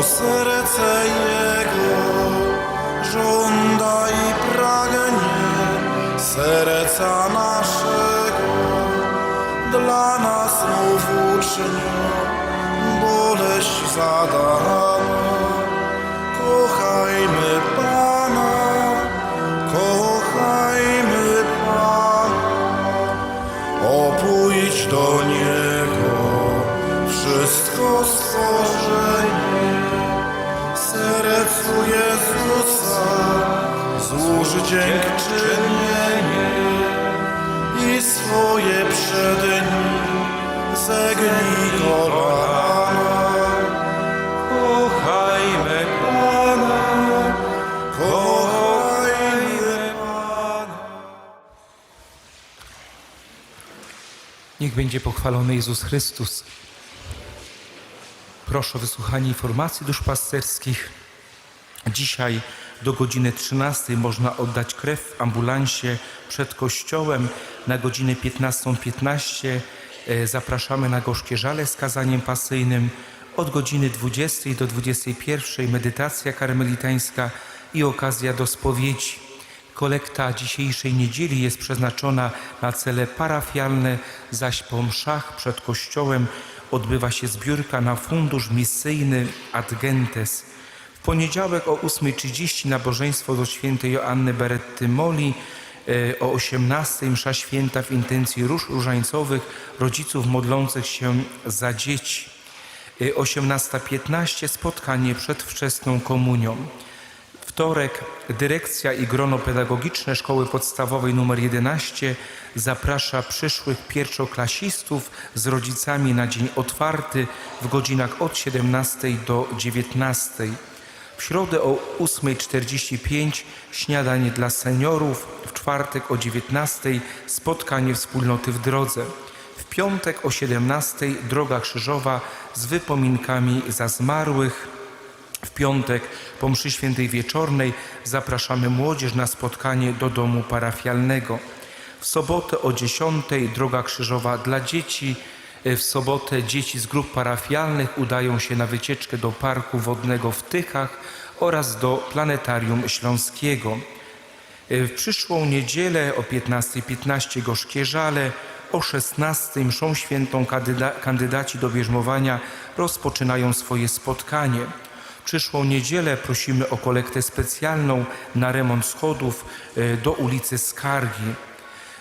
bo serce Jego żąda i pragnie serca naszego. Dla nas znów uczynił boleść za dziękczynienie i swoje przed Nim zegnij kolana. Kochajmy Pana, kochajmy Pana. Niech będzie pochwalony Jezus Chrystus. Proszę o wysłuchanie informacji duszpasterskich. Dzisiaj do godziny 13 można oddać krew w ambulansie przed kościołem. Na godzinę 15.15 e, zapraszamy na gorzkie żale z kazaniem pasyjnym. Od godziny 20 do 21 medytacja karmelitańska i okazja do spowiedzi. Kolekta dzisiejszej niedzieli jest przeznaczona na cele parafialne, zaś po mszach przed kościołem odbywa się zbiórka na fundusz misyjny Ad Gentes. Poniedziałek o 8.30 nabożeństwo do świętej Joanny Beretty Moli, e, o 18.00 msza święta w intencji róż różańcowych rodziców modlących się za dzieci. E, 18.15 spotkanie przed wczesną komunią. Wtorek dyrekcja i grono pedagogiczne Szkoły Podstawowej nr 11 zaprasza przyszłych pierwszoklasistów z rodzicami na dzień otwarty w godzinach od 17 do 19. W środę o 8.45 śniadanie dla seniorów, w czwartek o 19 spotkanie wspólnoty w drodze. W piątek o 17 droga krzyżowa z wypominkami za zmarłych. W piątek po mszy świętej wieczornej zapraszamy młodzież na spotkanie do domu parafialnego. W sobotę o 10 droga krzyżowa dla dzieci. W sobotę dzieci z grup parafialnych udają się na wycieczkę do Parku Wodnego w Tychach oraz do Planetarium Śląskiego. W przyszłą niedzielę o 15.15 gorzkie żale, o 16 mszą świętą kandyda, kandydaci do bierzmowania rozpoczynają swoje spotkanie. W przyszłą niedzielę prosimy o kolektę specjalną na remont schodów e, do ulicy Skargi.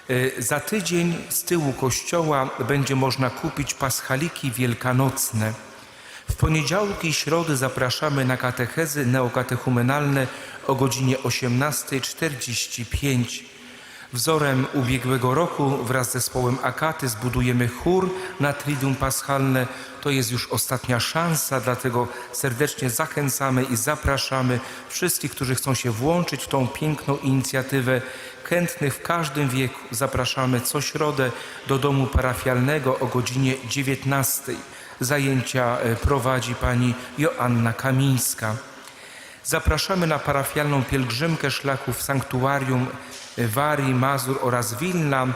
E, Za tydzień z tyłu kościoła będzie można kupić paschaliki wielkanocne. W poniedziałki i środy zapraszamy na katechezy neokatechumenalne o godzinie 18.45. Wzorem ubiegłego roku wraz z zespołem Akaty zbudujemy chór na Triduum Paschalne. To jest już ostatnia szansa, dlatego serdecznie zachęcamy i zapraszamy wszystkich, którzy chcą się włączyć w tą piękną inicjatywę. Chętnych w każdym wieku zapraszamy co środę do domu parafialnego o godzinie 19. Zajęcia e, prowadzi pani Joanna Kamińska. Zapraszamy na parafialną pielgrzymkę szlaków Sanktuarium Warii, Mazur oraz Wilna.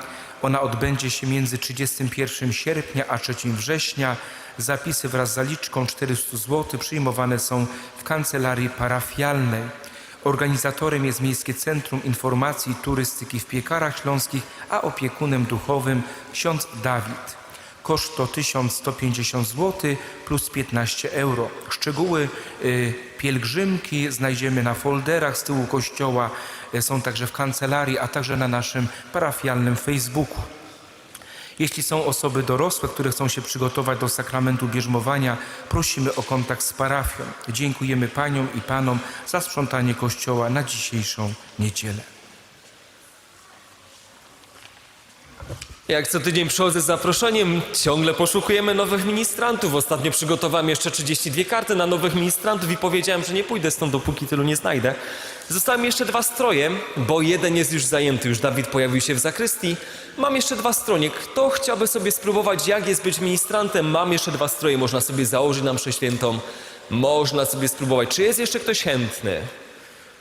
Ona odbędzie się między 31 sierpnia a 3 września. Zapisy wraz z zaliczką 400 zł przyjmowane są w kancelarii parafialnej. Organizatorem jest Miejskie Centrum Informacji i Turystyki w Piekarach Śląskich, a opiekunem duchowym ksiądz Dawid. Koszt to 1150 zł plus 15 euro. Szczegóły y, pielgrzymki znajdziemy na folderach z tyłu kościoła, y, są także w kancelarii, a także na naszym parafialnym Facebooku. Jeśli są osoby dorosłe, które chcą się przygotować do sakramentu bierzmowania, prosimy o kontakt z parafią. Dziękujemy Paniom i Panom za sprzątanie kościoła na dzisiejszą niedzielę. Jak co tydzień przychodzę z zaproszeniem, ciągle poszukujemy nowych ministrantów. Ostatnio przygotowałem jeszcze 32 karty na nowych ministrantów i powiedziałem, że nie pójdę stąd, dopóki tylu nie znajdę. Zostały mi jeszcze dwa stroje, bo jeden jest już zajęty, już Dawid pojawił się w zakrystii. Mam jeszcze dwa stroje. Kto chciałby sobie spróbować, jak jest być ministrantem? Mam jeszcze dwa stroje, można sobie założyć na mszę świętą. Można sobie spróbować. Czy jest jeszcze ktoś chętny?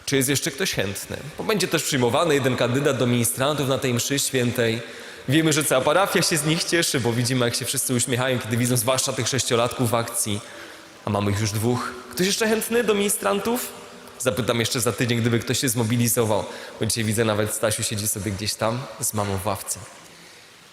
Czy jest jeszcze ktoś chętny? Bo będzie też przyjmowany jeden kandydat do ministrantów na tej mszy świętej. Wiemy, że cała parafia się z nich cieszy, bo widzimy, jak się wszyscy uśmiechają, kiedy widzą zwłaszcza tych sześciolatków w akcji. A mamy ich już dwóch. Ktoś jeszcze chętny do ministrantów? Zapytam jeszcze za tydzień, gdyby ktoś się zmobilizował. Bo dzisiaj widzę nawet Stasiu siedzi sobie gdzieś tam z mamą w ławce.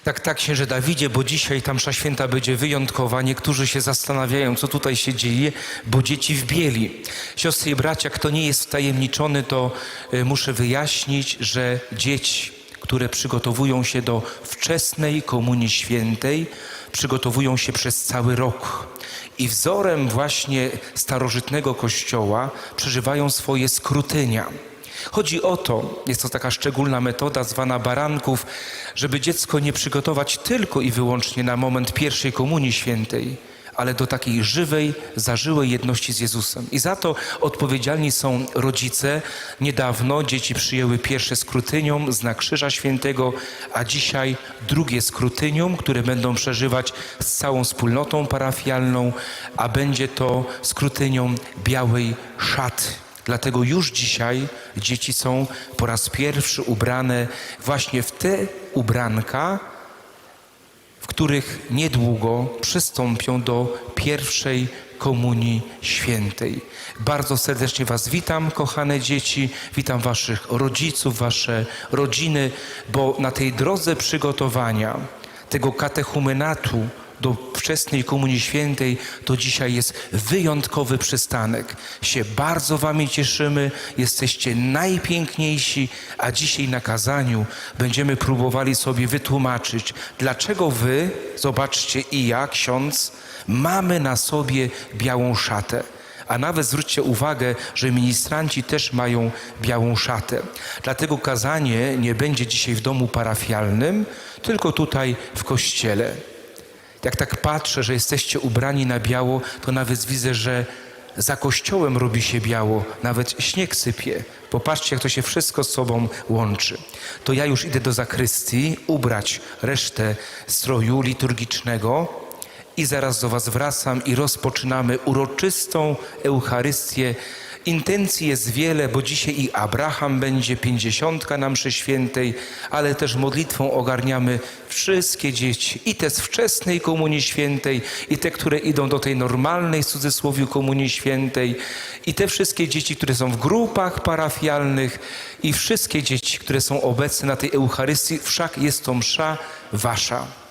Tak, tak, księże Dawidzie, bo dzisiaj ta msza święta będzie wyjątkowa. Niektórzy się zastanawiają, co tutaj się dzieje, bo dzieci w bieli. Siostry i bracia, kto nie jest wtajemniczony, to y, muszę wyjaśnić, że dzieci, które przygotowują się do wczesnej komunii świętej, przygotowują się przez cały rok. I wzorem właśnie starożytnego kościoła przeżywają swoje skrutynia. Chodzi o to, jest to taka szczególna metoda zwana baranków, żeby dziecko nie przygotować tylko i wyłącznie na moment pierwszej komunii świętej, ale do takiej żywej, zażyłej jedności z Jezusem. I za to odpowiedzialni są rodzice. Niedawno dzieci przyjęły pierwsze skrutynium, znak Krzyża Świętego, a dzisiaj drugie skrutynium, które będą przeżywać z całą wspólnotą parafialną, a będzie to skrutynium białej szaty. Dlatego już dzisiaj dzieci są po raz pierwszy ubrane właśnie w te ubranka, których niedługo przystąpią do pierwszej komunii świętej. Bardzo serdecznie Was witam, kochane dzieci, witam Waszych rodziców, Wasze rodziny, bo na tej drodze przygotowania tego katechumenatu do wczesnej Komunii Świętej, to dzisiaj jest wyjątkowy przystanek. Się bardzo Wami cieszymy, jesteście najpiękniejsi, a dzisiaj na kazaniu będziemy próbowali sobie wytłumaczyć, dlaczego Wy, zobaczcie i ja, ksiądz, mamy na sobie białą szatę. A nawet zwróćcie uwagę, że ministranci też mają białą szatę. Dlatego kazanie nie będzie dzisiaj w domu parafialnym, tylko tutaj w kościele. Jak tak patrzę, że jesteście ubrani na biało, to nawet widzę, że za kościołem robi się biało, nawet śnieg sypie. Popatrzcie, jak to się wszystko z sobą łączy. To ja już idę do zakrystii ubrać resztę stroju liturgicznego i zaraz do Was wracam i rozpoczynamy uroczystą Eucharystię. Intencji jest wiele, bo dzisiaj i Abraham będzie pięćdziesiątka na mszy świętej, ale też modlitwą ogarniamy wszystkie dzieci, i te z wczesnej Komunii Świętej, i te, które idą do tej normalnej, w cudzysłowie, Komunii Świętej, i te wszystkie dzieci, które są w grupach parafialnych, i wszystkie dzieci, które są obecne na tej Eucharystii, wszak jest to msza wasza.